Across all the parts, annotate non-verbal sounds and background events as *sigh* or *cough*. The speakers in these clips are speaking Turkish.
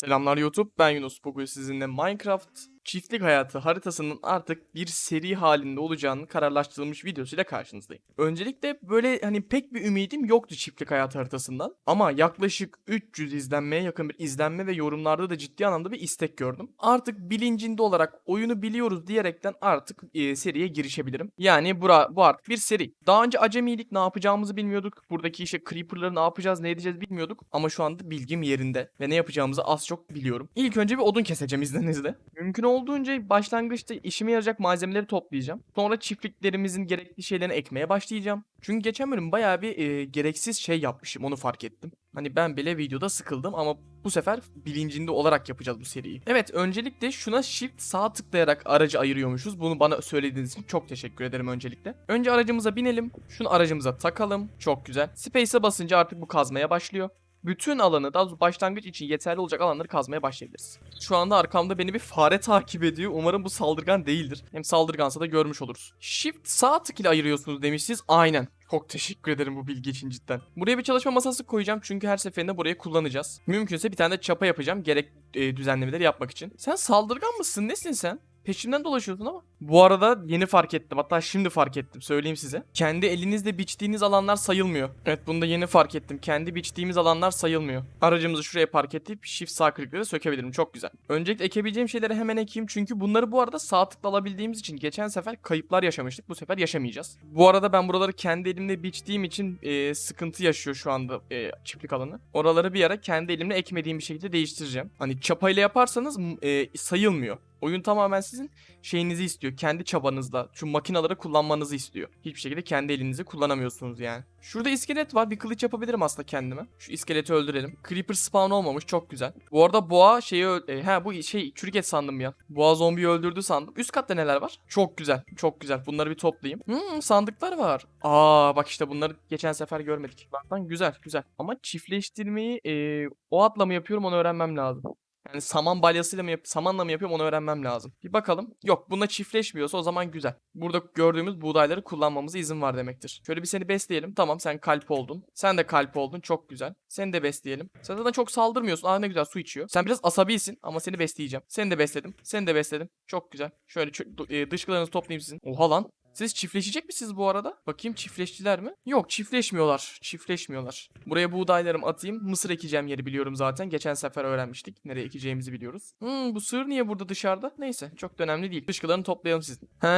Selamlar YouTube, ben Yunus. Bugün sizinle Minecraft çiftlik hayatı haritasının artık bir seri halinde olacağını kararlaştırılmış videosuyla karşınızdayım. Öncelikle böyle hani pek bir ümidim yoktu çiftlik hayatı haritasından. Ama yaklaşık 300 izlenmeye yakın bir izlenme ve yorumlarda da ciddi anlamda bir istek gördüm. Artık bilincinde olarak oyunu biliyoruz diyerekten artık e, seriye girişebilirim. Yani bura, bu artık bir seri. Daha önce acemiydik ne yapacağımızı bilmiyorduk. Buradaki işte creeper'ları ne yapacağız ne edeceğiz bilmiyorduk. Ama şu anda bilgim yerinde ve ne yapacağımızı az çok biliyorum. İlk önce bir odun keseceğim izninizle. Mümkün olduğunca başlangıçta işime yarayacak malzemeleri toplayacağım. Sonra çiftliklerimizin gerekli şeylerini ekmeye başlayacağım. Çünkü geçen bölüm bayağı bir e, gereksiz şey yapmışım onu fark ettim. Hani ben bile videoda sıkıldım ama bu sefer bilincinde olarak yapacağız bu seriyi. Evet öncelikle şuna shift sağ tıklayarak aracı ayırıyormuşuz. Bunu bana söylediğiniz için çok teşekkür ederim öncelikle. Önce aracımıza binelim. Şunu aracımıza takalım. Çok güzel. Space'e basınca artık bu kazmaya başlıyor bütün alanı daha doğrusu başlangıç için yeterli olacak alanları kazmaya başlayabiliriz. Şu anda arkamda beni bir fare takip ediyor. Umarım bu saldırgan değildir. Hem saldırgansa da görmüş oluruz. Shift sağ tık ile ayırıyorsunuz demişsiniz. Aynen. Çok teşekkür ederim bu bilgi için cidden. Buraya bir çalışma masası koyacağım çünkü her seferinde burayı kullanacağız. Mümkünse bir tane de çapa yapacağım gerek e, düzenlemeleri yapmak için. Sen saldırgan mısın? Nesin sen? Peşimden dolaşıyorsun ama. Bu arada yeni fark ettim. Hatta şimdi fark ettim. Söyleyeyim size. Kendi elinizle biçtiğiniz alanlar sayılmıyor. Evet bunu da yeni fark ettim. Kendi biçtiğimiz alanlar sayılmıyor. Aracımızı şuraya park edip shift sağ klikle de sökebilirim. Çok güzel. Öncelikle ekebileceğim şeyleri hemen ekeyim. Çünkü bunları bu arada sağ tıkla alabildiğimiz için geçen sefer kayıplar yaşamıştık. Bu sefer yaşamayacağız. Bu arada ben buraları kendi elimle biçtiğim için e, sıkıntı yaşıyor şu anda e, çiftlik alanı. Oraları bir ara kendi elimle ekmediğim bir şekilde değiştireceğim. Hani çapayla yaparsanız e, sayılmıyor. Oyun tamamen sizin şeyinizi istiyor. Kendi çabanızla şu makinaları kullanmanızı istiyor. Hiçbir şekilde kendi elinizi kullanamıyorsunuz yani. Şurada iskelet var. Bir kılıç yapabilirim aslında kendime. Şu iskeleti öldürelim. Creeper spawn olmamış. Çok güzel. Bu arada boğa şeyi e, ha bu şey çürük sandım ya. Boğa zombiyi öldürdü sandım. Üst katta neler var? Çok güzel. Çok güzel. Bunları bir toplayayım. Hmm, sandıklar var. Aa bak işte bunları geçen sefer görmedik. Bak lan güzel güzel. Ama çiftleştirmeyi e, o atla mı yapıyorum onu öğrenmem lazım. Yani saman balyasıyla mı yap samanla mı yapıyorum onu öğrenmem lazım. Bir bakalım. Yok bunda çiftleşmiyorsa o zaman güzel. Burada gördüğümüz buğdayları kullanmamıza izin var demektir. Şöyle bir seni besleyelim. Tamam sen kalp oldun. Sen de kalp oldun. Çok güzel. Seni de besleyelim. Sen zaten çok saldırmıyorsun. Aa ne güzel su içiyor. Sen biraz asabisin ama seni besleyeceğim. Seni de besledim. Seni de besledim. Çok güzel. Şöyle e, dışkılarınızı toplayayım sizin. Oha lan. Siz çiftleşecek misiniz bu arada? Bakayım çiftleştiler mi? Yok çiftleşmiyorlar. Çiftleşmiyorlar. Buraya buğdaylarımı atayım. Mısır ekeceğim yeri biliyorum zaten. Geçen sefer öğrenmiştik. Nereye ekeceğimizi biliyoruz. Hmm, bu sığır niye burada dışarıda? Neyse çok da önemli değil. Dışkılarını toplayalım sizin. He,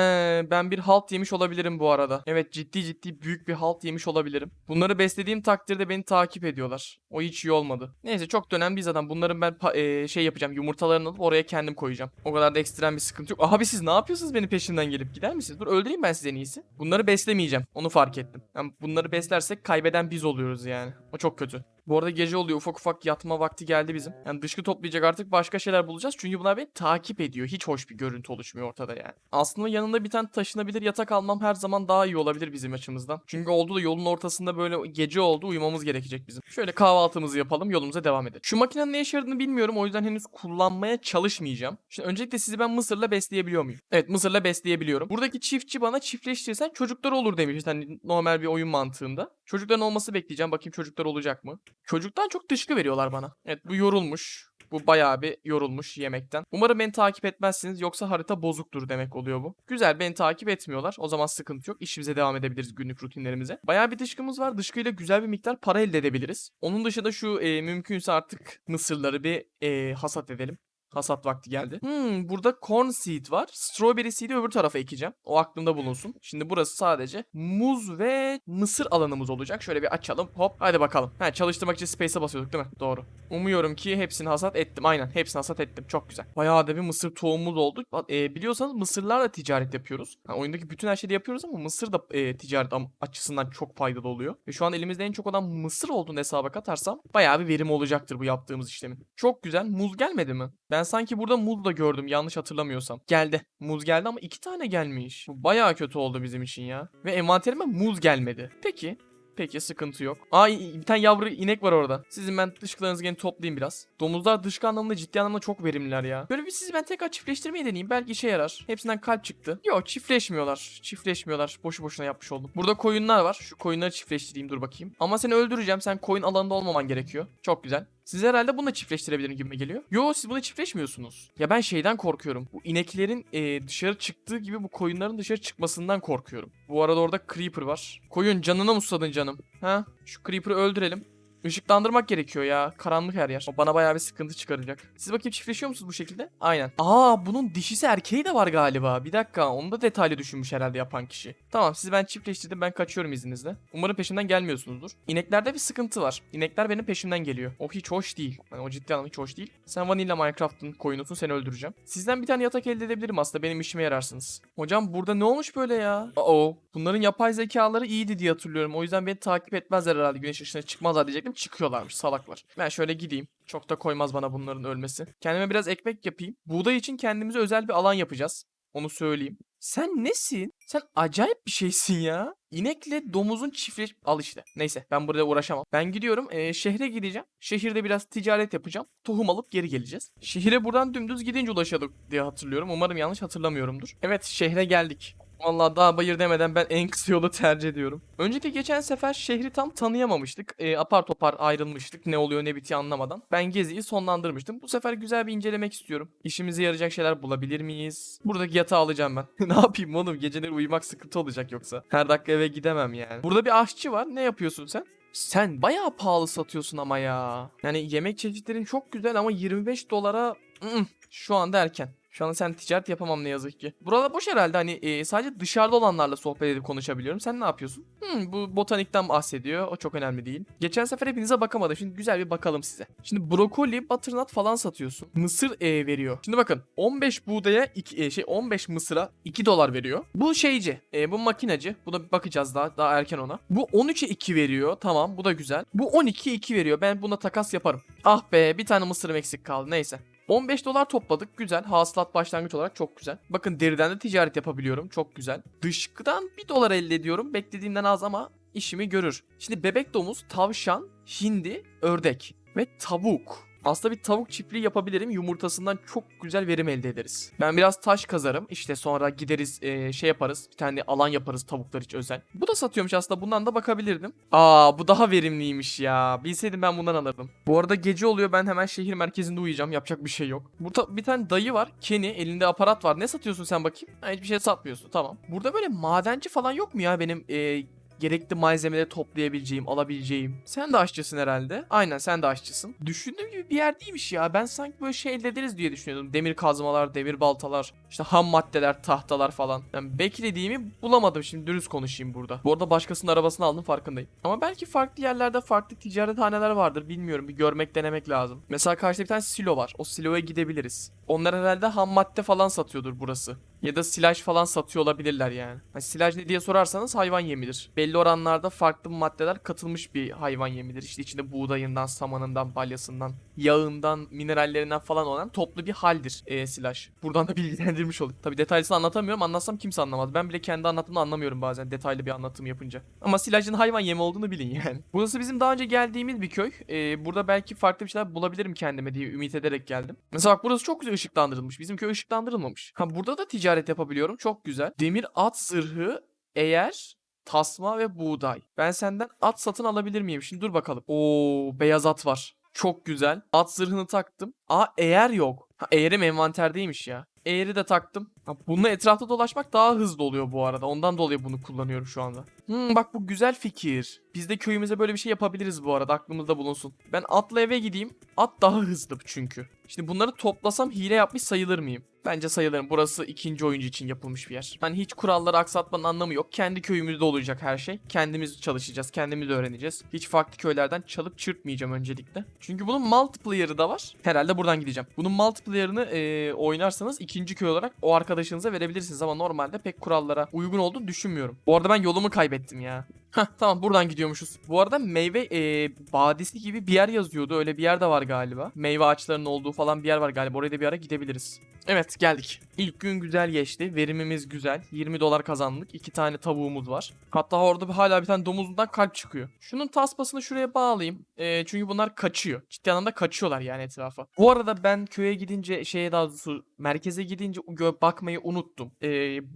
ben bir halt yemiş olabilirim bu arada. Evet ciddi ciddi büyük bir halt yemiş olabilirim. Bunları beslediğim takdirde beni takip ediyorlar. O hiç iyi olmadı. Neyse çok da önemli değil zaten. Bunların ben e, şey yapacağım. Yumurtalarını alıp oraya kendim koyacağım. O kadar da ekstrem bir sıkıntı yok. Abi siz ne yapıyorsunuz beni peşinden gelip gider misiniz? Dur öldüreyim ben sizi en iyisi. Bunları beslemeyeceğim. Onu fark ettim. Yani bunları beslersek kaybeden biz oluyoruz yani. O çok kötü. Bu arada gece oluyor. Ufak ufak yatma vakti geldi bizim. Yani dışkı toplayacak artık başka şeyler bulacağız. Çünkü bunlar beni takip ediyor. Hiç hoş bir görüntü oluşmuyor ortada yani. Aslında yanında bir tane taşınabilir yatak almam her zaman daha iyi olabilir bizim açımızdan. Çünkü oldu da yolun ortasında böyle gece oldu uyumamız gerekecek bizim. Şöyle kahvaltımızı yapalım yolumuza devam edelim. Şu makinenin ne işe yaradığını bilmiyorum. O yüzden henüz kullanmaya çalışmayacağım. Şimdi öncelikle sizi ben mısırla besleyebiliyor muyum? Evet mısırla besleyebiliyorum. Buradaki çiftçi bana çiftleştirirsen çocuklar olur demiş. Hani normal bir oyun mantığında. Çocukların olması bekleyeceğim. Bakayım çocuklar olacak mı? Çocuktan çok dışkı veriyorlar bana. Evet bu yorulmuş. Bu bayağı bir yorulmuş yemekten. Umarım beni takip etmezsiniz yoksa harita bozuktur demek oluyor bu. Güzel beni takip etmiyorlar. O zaman sıkıntı yok. İşimize devam edebiliriz günlük rutinlerimize. Bayağı bir dışkımız var. Dışkıyla güzel bir miktar para elde edebiliriz. Onun dışında şu e, mümkünse artık mısırları bir e, hasat edelim. Hasat vakti geldi. Hmm, burada corn seed var. Strawberry seed'i öbür tarafa ekeceğim. O aklımda bulunsun. Şimdi burası sadece muz ve mısır alanımız olacak. Şöyle bir açalım. Hop. Hadi bakalım. Ha, çalıştırmak için space'e basıyorduk değil mi? Doğru. Umuyorum ki hepsini hasat ettim. Aynen. Hepsini hasat ettim. Çok güzel. Bayağı da bir mısır tohumumuz oldu. E, biliyorsanız mısırlarla ticaret yapıyoruz. Ha, oyundaki bütün her şeyi yapıyoruz ama mısır da e, ticaret açısından çok faydalı oluyor. Ve şu an elimizde en çok olan mısır olduğunu hesaba katarsam bayağı bir verim olacaktır bu yaptığımız işlemin. Çok güzel. Muz gelmedi mi? Ben sanki burada muz da gördüm yanlış hatırlamıyorsam. Geldi. Muz geldi ama iki tane gelmiş. Bu bayağı kötü oldu bizim için ya. Ve envanterime muz gelmedi. Peki. Peki sıkıntı yok. Aa bir tane yavru inek var orada. Sizin ben dışkılarınızı gene toplayayım biraz. Domuzlar dışkı anlamında ciddi anlamda çok verimliler ya. Böyle bir sizi ben tekrar çiftleştirmeyi deneyeyim. Belki işe yarar. Hepsinden kalp çıktı. Yok çiftleşmiyorlar. Çiftleşmiyorlar. Boşu boşuna yapmış oldum. Burada koyunlar var. Şu koyunları çiftleştireyim dur bakayım. Ama seni öldüreceğim. Sen koyun alanında olmaman gerekiyor. Çok güzel. Siz herhalde bunu da çiftleştirebilirim gibi geliyor. Yo siz bunu çiftleşmiyorsunuz. Ya ben şeyden korkuyorum. Bu ineklerin e, dışarı çıktığı gibi bu koyunların dışarı çıkmasından korkuyorum. Bu arada orada Creeper var. Koyun canına mı susadın canım? Ha? Şu Creeper'ı öldürelim. Işıklandırmak gerekiyor ya. Karanlık her yer. O bana bayağı bir sıkıntı çıkaracak. Siz bakayım çiftleşiyor musunuz bu şekilde? Aynen. Aa bunun dişisi erkeği de var galiba. Bir dakika onu da detaylı düşünmüş herhalde yapan kişi. Tamam sizi ben çiftleştirdim ben kaçıyorum izninizle. Umarım peşimden gelmiyorsunuzdur. İneklerde bir sıkıntı var. İnekler benim peşimden geliyor. O hiç hoş değil. Yani o ciddi anlamda hiç hoş değil. Sen Vanilla Minecraft'ın koyunusun seni öldüreceğim. Sizden bir tane yatak elde edebilirim aslında benim işime yararsınız. Hocam burada ne olmuş böyle ya? Oo. Bunların yapay zekaları iyiydi diye hatırlıyorum. O yüzden beni takip etmezler herhalde. Güneş ışığına çıkmazlar diyecektim. Çıkıyorlarmış salaklar. Ben şöyle gideyim. Çok da koymaz bana bunların ölmesi. Kendime biraz ekmek yapayım. Buğday için kendimize özel bir alan yapacağız. Onu söyleyeyim. Sen nesin? Sen acayip bir şeysin ya. İnekle domuzun çiftleş... Al işte. Neyse ben burada uğraşamam. Ben gidiyorum eee, şehre gideceğim. Şehirde biraz ticaret yapacağım. Tohum alıp geri geleceğiz. Şehire buradan dümdüz gidince ulaşıyorduk diye hatırlıyorum. Umarım yanlış hatırlamıyorumdur. Evet şehre geldik. Vallahi daha bayır demeden ben en kısa yolu tercih ediyorum. Önceki geçen sefer şehri tam tanıyamamıştık. E, apar topar ayrılmıştık. Ne oluyor ne bitiyor anlamadan. Ben geziyi sonlandırmıştım. Bu sefer güzel bir incelemek istiyorum. İşimize yarayacak şeyler bulabilir miyiz? Buradaki yatağı alacağım ben. *laughs* ne yapayım oğlum? Geceleri uyumak sıkıntı olacak yoksa. Her dakika eve gidemem yani. Burada bir aşçı var. Ne yapıyorsun sen? Sen bayağı pahalı satıyorsun ama ya. Yani yemek çeşitlerin çok güzel ama 25 dolara ı-ı, şu anda erken. Şu anda sen ticaret yapamam ne yazık ki. Burada boş herhalde hani e, sadece dışarıda olanlarla sohbet edip konuşabiliyorum. Sen ne yapıyorsun? Hmm, bu botanikten bahsediyor. O çok önemli değil. Geçen sefer hepinize bakamadım. Şimdi güzel bir bakalım size. Şimdi brokoli, butternut falan satıyorsun. Mısır e, veriyor. Şimdi bakın 15 buğdaya iki, e, şey 15 mısıra 2 dolar veriyor. Bu şeyci. e, bu makinacı. Buna bir bakacağız daha daha erken ona. Bu 13'e 2 veriyor. Tamam bu da güzel. Bu 12'ye 2 veriyor. Ben buna takas yaparım. Ah be bir tane mısırım eksik kaldı. Neyse. 15 dolar topladık. Güzel. Hasılat başlangıç olarak çok güzel. Bakın deriden de ticaret yapabiliyorum. Çok güzel. Dışkıdan 1 dolar elde ediyorum. Beklediğimden az ama işimi görür. Şimdi bebek domuz, tavşan, hindi, ördek ve tavuk. Aslında bir tavuk çiftliği yapabilirim. Yumurtasından çok güzel verim elde ederiz. Ben biraz taş kazarım. İşte sonra gideriz eee, şey yaparız. Bir tane alan yaparız tavuklar için özel. Bu da satıyormuş aslında. Bundan da bakabilirdim. Aa bu daha verimliymiş ya. Bilseydim ben bundan alırdım. Bu arada gece oluyor. Ben hemen şehir merkezinde uyuyacağım. Yapacak bir şey yok. Burada bir tane dayı var. Kenny. Elinde aparat var. Ne satıyorsun sen bakayım? Ha, hiçbir şey satmıyorsun. Tamam. Burada böyle madenci falan yok mu ya benim eee gerekli malzemeleri toplayabileceğim, alabileceğim. Sen de aşçısın herhalde. Aynen sen de aşçısın. Düşündüğüm gibi bir yer değilmiş ya. Ben sanki böyle şey elde ederiz diye düşünüyordum. Demir kazmalar, demir baltalar, işte ham maddeler, tahtalar falan. Yani beklediğimi bulamadım şimdi dürüst konuşayım burada. Bu arada başkasının arabasını aldım farkındayım. Ama belki farklı yerlerde farklı ticarethaneler vardır bilmiyorum. Bir görmek denemek lazım. Mesela karşıda bir tane silo var. O siloya gidebiliriz. Onlar herhalde ham madde falan satıyordur burası. Ya da silaj falan satıyor olabilirler yani. Hani silaj ne diye sorarsanız hayvan yemidir. Belli oranlarda farklı maddeler katılmış bir hayvan yemidir. İşte içinde buğdayından, samanından, balyasından, yağından, minerallerinden falan olan toplu bir haldir e, silaj. Buradan da *laughs* bilgilendirmiş olduk. Tabi detaylısını anlatamıyorum. Anlatsam kimse anlamaz. Ben bile kendi anlatımını anlamıyorum bazen detaylı bir anlatım yapınca. Ama silajın hayvan yemi olduğunu bilin yani. *laughs* Burası bizim daha önce geldiğimiz bir köy. E, burada belki farklı bir şeyler bulabilirim kendime diye ümit ederek geldim. Mesela bak burası çok güzel ışıklandırılmış. Bizim köy ışıklandırılmamış. Ha burada da ticaret yapabiliyorum. Çok güzel. Demir at zırhı eğer tasma ve buğday. Ben senden at satın alabilir miyim? Şimdi dur bakalım. Oo beyaz at var. Çok güzel. At zırhını taktım. Aa eğer yok. Ha eğerim envanterdeymiş ya. Eğeri de taktım. Ha, bununla etrafta dolaşmak daha hızlı oluyor bu arada. Ondan dolayı bunu kullanıyorum şu anda. Hmm, bak bu güzel fikir. Biz de köyümüze böyle bir şey yapabiliriz bu arada. Aklımızda bulunsun. Ben atla eve gideyim. At daha hızlı çünkü. Şimdi bunları toplasam hile yapmış sayılır mıyım? Bence sayılırım. Burası ikinci oyuncu için yapılmış bir yer. Hani hiç kuralları aksatmanın anlamı yok. Kendi köyümüzde olacak her şey. Kendimiz çalışacağız. Kendimiz öğreneceğiz. Hiç farklı köylerden çalıp çırpmayacağım öncelikle. Çünkü bunun multiplayer'ı da var. Herhalde buradan gideceğim. Bunun multiplayer'ını e, oynarsanız ikinci köy olarak o arkadaşınıza verebilirsiniz. Ama normalde pek kurallara uygun olduğunu düşünmüyorum. Bu arada ben yolumu kaybettim ya. Heh tamam buradan gidiyormuşuz. Bu arada meyve e, badisi gibi bir yer yazıyordu. Öyle bir yer de var galiba. Meyve ağaçlarının olduğu falan bir yer var galiba. Oraya da bir ara gidebiliriz. Evet geldik. İlk gün güzel geçti. Verimimiz güzel. 20 dolar kazandık. 2 tane tavuğumuz var. Hatta orada bir- hala bir tane domuzundan kalp çıkıyor. Şunun tasmasını şuraya bağlayayım. E, çünkü bunlar kaçıyor. Ciddi anlamda kaçıyorlar yani etrafa. Bu arada ben köye gidince şeye daha doğrusu merkeze gidince bakmayı unuttum. E,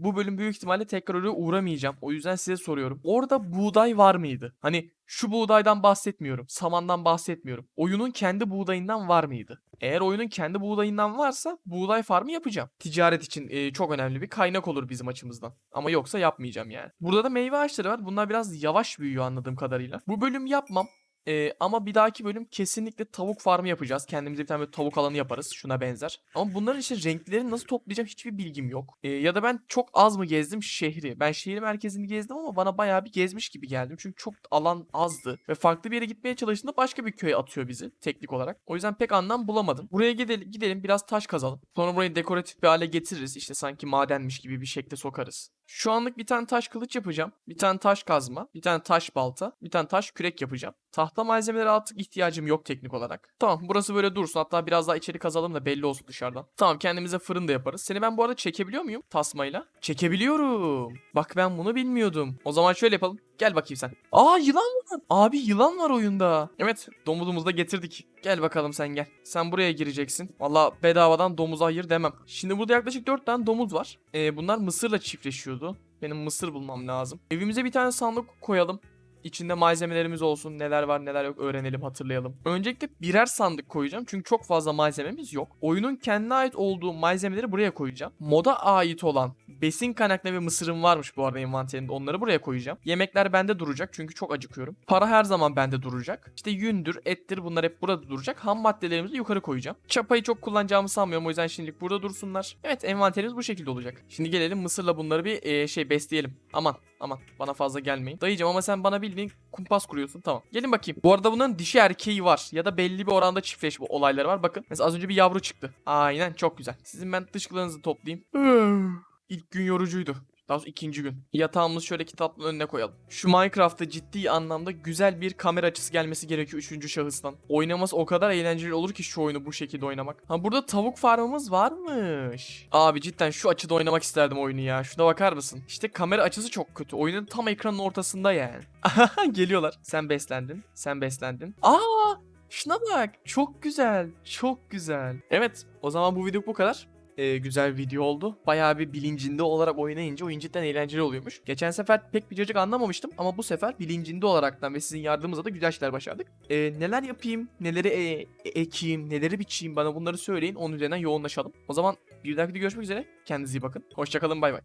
bu bölüm büyük ihtimalle tekrar oraya uğramayacağım. O yüzden size soruyorum. Orada buğday var mıydı? Hani şu buğdaydan bahsetmiyorum. Samandan bahsetmiyorum. Oyunun kendi buğdayından var mıydı? Eğer oyunun kendi buğdayından varsa buğday farmı yapacağım. Ticaret için e, çok önemli bir kaynak olur bizim açımızdan. Ama yoksa yapmayacağım yani. Burada da meyve ağaçları var. Bunlar biraz yavaş büyüyor anladığım kadarıyla. Bu bölüm yapmam. Ee, ama bir dahaki bölüm kesinlikle tavuk farmı yapacağız. Kendimize bir tane böyle tavuk alanı yaparız. Şuna benzer. Ama bunların işte renklerini nasıl toplayacağım hiçbir bilgim yok. Ee, ya da ben çok az mı gezdim şehri? Ben şehir merkezini gezdim ama bana bayağı bir gezmiş gibi geldim. Çünkü çok alan azdı. Ve farklı bir yere gitmeye çalıştığında başka bir köye atıyor bizi teknik olarak. O yüzden pek anlam bulamadım. Buraya gidelim, gidelim biraz taş kazalım. Sonra burayı dekoratif bir hale getiririz. İşte sanki madenmiş gibi bir şekle sokarız. Şu anlık bir tane taş kılıç yapacağım. Bir tane taş kazma. Bir tane taş balta. Bir tane taş kürek yapacağım. Tahta malzemeleri artık ihtiyacım yok teknik olarak. Tamam burası böyle dursun. Hatta biraz daha içeri kazalım da belli olsun dışarıdan. Tamam kendimize fırın da yaparız. Seni ben bu arada çekebiliyor muyum tasmayla? Çekebiliyorum. Bak ben bunu bilmiyordum. O zaman şöyle yapalım. Gel bakayım sen. Aa yılan var. Abi yılan var oyunda. Evet domuzumuzu da getirdik. Gel bakalım sen gel. Sen buraya gireceksin. Valla bedavadan domuza hayır demem. Şimdi burada yaklaşık 4 tane domuz var. Ee, bunlar mısırla çiftleşiyordu. Benim mısır bulmam lazım. Evimize bir tane sandık koyalım. İçinde malzemelerimiz olsun. Neler var neler yok öğrenelim hatırlayalım. Öncelikle birer sandık koyacağım. Çünkü çok fazla malzememiz yok. Oyunun kendine ait olduğu malzemeleri buraya koyacağım. Moda ait olan besin kaynakları ve mısırım varmış bu arada envanterimde. Onları buraya koyacağım. Yemekler bende duracak çünkü çok acıkıyorum. Para her zaman bende duracak. İşte yündür, ettir bunlar hep burada duracak. Ham maddelerimizi yukarı koyacağım. Çapayı çok kullanacağımı sanmıyorum. O yüzden şimdilik burada dursunlar. Evet envanterimiz bu şekilde olacak. Şimdi gelelim mısırla bunları bir e, şey besleyelim. Aman aman bana fazla gelmeyin. Dayıcım ama sen bana bildiğin kumpas kuruyorsun. Tamam. Gelin bakayım. Bu arada bunların dişi erkeği var. Ya da belli bir oranda çiftleşme olayları var. Bakın. Mesela az önce bir yavru çıktı. Aynen çok güzel. Sizin ben dışkılarınızı toplayayım. İlk gün yorucuydu. Daha sonra ikinci gün. Yatağımızı şöyle kitaplığın önüne koyalım. Şu Minecraft'ta ciddi anlamda güzel bir kamera açısı gelmesi gerekiyor üçüncü şahıstan. Oynaması o kadar eğlenceli olur ki şu oyunu bu şekilde oynamak. Ha burada tavuk farmımız varmış. Abi cidden şu açıda oynamak isterdim oyunu ya. Şuna bakar mısın? İşte kamera açısı çok kötü. Oyunun tam ekranın ortasında yani. *laughs* Geliyorlar. Sen beslendin. Sen beslendin. Aa! Şuna bak. Çok güzel. Çok güzel. Evet. O zaman bu video bu kadar e, güzel video oldu. Bayağı bir bilincinde olarak oynayınca oyun cidden eğlenceli oluyormuş. Geçen sefer pek bir cacık anlamamıştım ama bu sefer bilincinde olaraktan ve sizin yardımınızla da güzel şeyler başardık. E, neler yapayım, neleri e, e- ekeyim, neleri biçeyim bana bunları söyleyin. Onun üzerinden yoğunlaşalım. O zaman bir dahaki görüşmek üzere. Kendinize iyi bakın. Hoşçakalın bay bay.